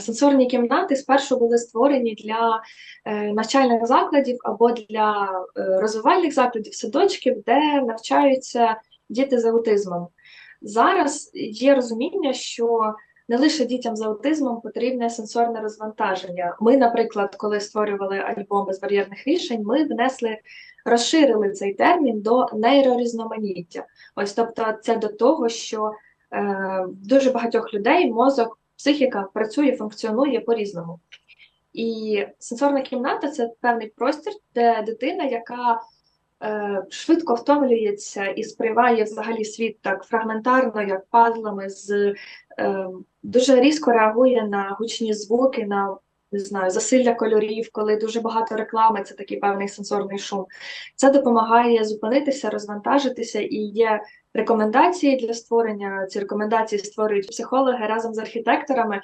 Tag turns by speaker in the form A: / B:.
A: Сенсорні кімнати спершу були створені для е, навчальних закладів або для е, розвивальних закладів, садочків, де навчаються діти з аутизмом. Зараз є розуміння, що не лише дітям з аутизмом потрібне сенсорне розвантаження. Ми, наприклад, коли створювали альбом безбар'єрних рішень, ми внесли, розширили цей термін до нейрорізноманіття. Ось тобто, це до того, що е, дуже багатьох людей мозок, психіка працює, функціонує по-різному. І сенсорна кімната це певний простір, де дитина, яка е, швидко втомлюється і сприймає взагалі світ так фрагментарно, як пазлами, з е, дуже різко реагує на гучні звуки, на не знаю, засилля кольорів, коли дуже багато реклами, це такий певний сенсорний шум. Це допомагає зупинитися, розвантажитися і є рекомендації для створення. Ці рекомендації створюють психологи разом з архітекторами.